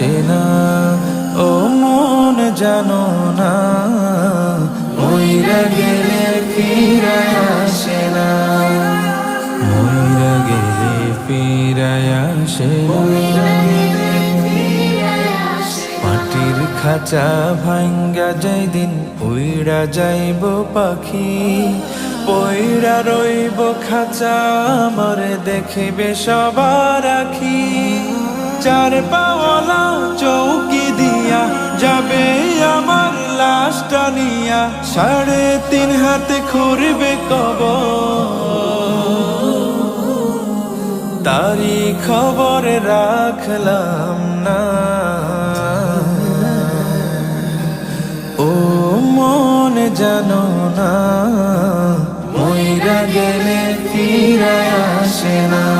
আসে না। ও মন জানো না মইরা গেলে ফিরায় আসে না। মইরা গেলে ফিরায় আসে মাটির খাঁচা ভাঙ্গা যাই দিন উইড়া যাইব পাখি। পইড়া রইব খাঁচা আমার দেখিবে সবার আখি। চার পাওয়ালা চৌকি দিয়া যাবে আমার লাশটা নিয়া। সাড়ে তিন হাতে খুরবে কব তারি খবর রাখলাম না। ও মন জানো না, মইরা গেলে ফিরায় আসে না।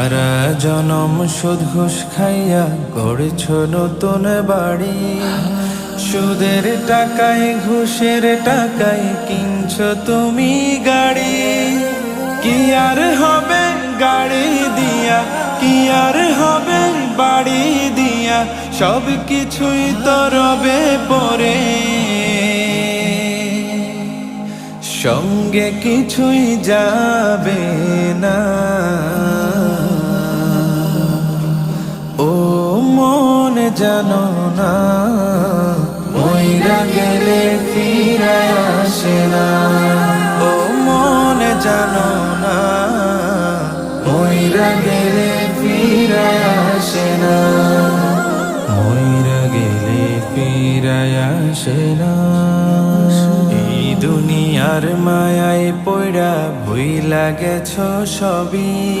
সারা জনম সুদ ঘুষ খাইয়া গড়েছ নতুন বাড়ি। সুদের টাকায়, ঘুষের টাকায় কিনছ তুমি গাড়ি। কি আর হবে গাড়ি দিয়া, কি আর হবে বাড়ি দিয়া, সব কিছুই তো রবে পরে। সঙ্গে কিছুই যাবে না। জানো না। মইরা গেলে ফিরায় আসে না। ও মন জানো না। মইরা গেলে ফিরায় আসে না। গেলে এই দুনিয়ার মায়ায় পড়া ভুইলা গেছ সবই।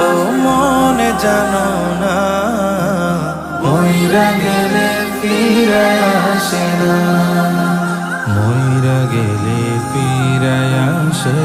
ও মনে জানো না ময়রা গেলে ফিরায় ময়রা গেলে ফিরায় আসে